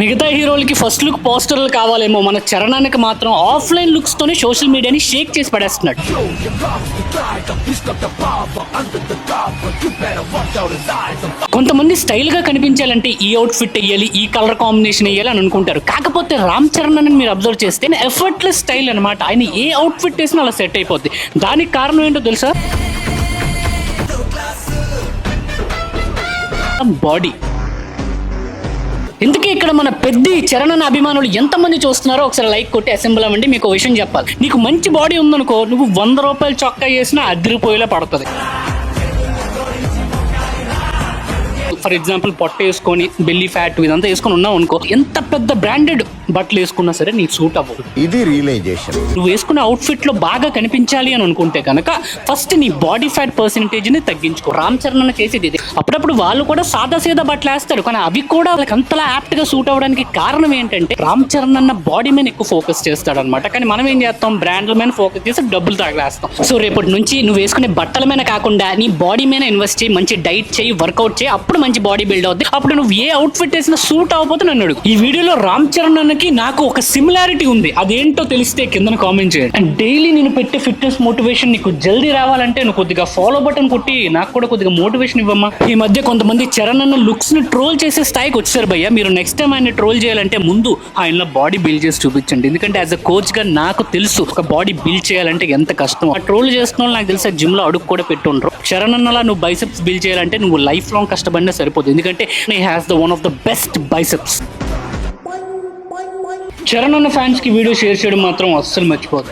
మిగతా హీరోలకి first look పోస్టర్లు కావాలేమో. మన చరణానికి మాత్రం ఆఫ్లైన్ లుక్స్ తోనే సోషల్ మీడియాని షేక్ చేసి పడేస్తున్నాడు. కొంతమంది స్టైల్గా కనిపించాలంటే ఈ అవుట్ ఫిట్ వేయాలి ఈ కలర్ కాంబినేషన్ వేయాలి అని అనుకుంటారు. కాకపోతే రామ్ చరణ్ అని మీరు అబ్జర్వ్ చేస్తే ఎఫర్ట్లెస్ స్టైల్ అనమాట ఆయన ఏ అవుట్ ఫిట్ వేసినా అలా సెట్ అయిపోద్ది. దానికి కారణం ఏంటో తెలుసా? బాడీ. ఇందుకే ఇక్కడ మన పెద్ద చరణన అభిమానులు ఎంతమంది చూస్తున్నారో ఒకసారి లైక్ కొట్టి అసెంబ్ల్ అవ్వండి మీకు విషయం చెప్పాలి. నీకు మంచి బాడీ ఉందనుకో నువ్వు వంద రూపాయలు చొక్కా చేసినా అదిరిపోయేలా పడుతుంది. ఫర్ ఎగ్జాంపుల్ పొట్ట వేసుకొని బెల్లి ఫ్యాట్ ఇదంతా వేసుకొని ఉన్నావు అనుకో ఎంత పెద్ద బ్రాండెడ్ బట్టలు వేసుకున్నా సరే నీకు సూట్ అవ్వదు ఇది రియలైజేషన్ నువ్వు వేసుకున్న అవుట్ఫిట్లో బాగా కనిపించాలి అని అనుకుంటే కనుక ఫస్ట్ నీ బాడీ ఫ్యాట్ పర్సెంటేజ్ని తగ్గించుకో. రామ్ చరణ్ చేసేది ఇది. అప్పుడప్పుడు వాళ్ళు కూడా సాదా సీదా బట్టలు వేస్తారు. కానీ అవి కూడా వాళ్ళకి అంతలా యాప్ట్గా సూట్ అవ్వడానికి కారణం ఏంటంటే రామ్ చరణ్ అన్న బాడీ మీద ఎక్కువ ఫోకస్ చేస్తాడు అనమాట కానీ మనం ఏం చేస్తాం? బ్రాండ్ల మీద ఫోకస్ చేసి డబ్బులు తాగలేస్తాం సో రేపటి నుంచి నువ్వు వేసుకునే బట్టల మీద కాకుండా నీ బాడీ మీద ఇన్వెస్ట్ చేయి మంచి డైట్ చేయి వర్కౌట్ చేయి అప్పుడు మంచి బాడీ బిల్డ్ అవుద్ది. అప్పుడు నువ్వు ఏ అవుట్ఫిట్ వేసినా సూట్ అవ్వకపోతే నన్ను అడుగు. ఈ వీడియోలో రామ్ చరణ్ అన్నకి నాకు ఒక సిమిలారిటీ ఉంది. అదేంటో తెలిస్తే కింద కామెంట్ చేయండి. అండ్ డైలీ నేను పెట్టే ఫిట్నెస్ మోటివేషన్ నీకు జల్దీ రావాలంటే నువ్వు కొద్దిగా ఫాలో బటన్ కొట్టి నాకు కూడా కొద్దిగా మోటివేషన్ ఇవ్వమ్మా. ఈ మధ్య కొంతమంది చరణ్ అన్న లుక్స్ని ట్రోల్ చేసే స్థాయికి వచ్చారు భయ్య. మీరు నెక్స్ట్ టైం ఆయన ట్రోల్ చేయాలంటే ముందు ఆయనలో బాడీ బిల్డ్ చేసి చూపించండి. ఎందుకంటే యాజ్ అ కోచ్గా నాకు తెలుసు ఒక బాడీ బిల్డ్ చేయాలంటే ఎంత కష్టం ఆ ట్రోల్ చేస్తున్న వాళ్ళు నాకు తెలిసి జిమ్లో అడుగు కూడా పెట్టి ఉండరు చరణ్ అన్నలా నువ్వు బైసెప్స్ బిల్డ్ చేయాలంటే నువ్వు లైఫ్ లాంగ్ కష్టపడినా సరిపోదు. ఎందుకంటే నీ has the one of the best biceps Charan అన్న ఫ్యాన్స్కి వీడియో షేర్ చేయడం మాత్రం అస్సలు మర్చిపోదు